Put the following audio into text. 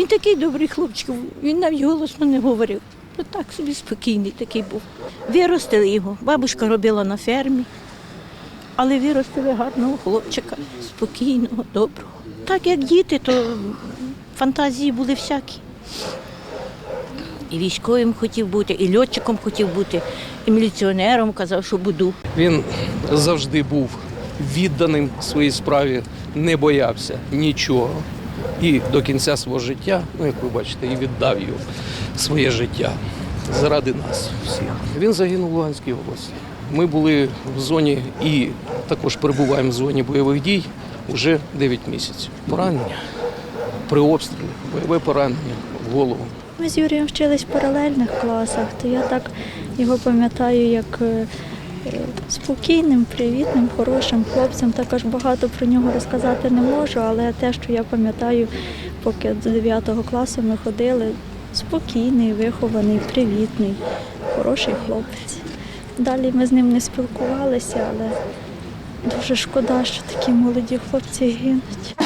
Він такий добрий хлопчик, він навіть голосно не говорив. Ну, так собі спокійний такий був. Виростили його. Бабушка робила на фермі, але виростили гарного хлопчика, спокійного, доброго. Так як діти, то фантазії були всякі. І військовим хотів бути, і льотчиком хотів бути, і міліціонером казав, що буду. Він завжди був відданим своїй справі, не боявся нічого. І до кінця свого життя, ну як ви бачите, і віддав його своє життя заради нас всіх. Він загинув в Луганській області. Ми були в зоні і також перебуваємо в зоні бойових дій вже 9 місяців. Поранення при обстрілі, бойове поранення в голову. Ми з Юрієм вчились в паралельних класах, то я так його пам'ятаю як е, спокійним, привітним, хорошим хлопцем. Також багато про нього розказати не можу, але те, що я пам'ятаю, поки до 9 класу ми ходили, спокійний, вихований, привітний, хороший хлопець. Далі ми з ним не спілкувалися, але дуже шкода, що такі молоді хлопці гинуть.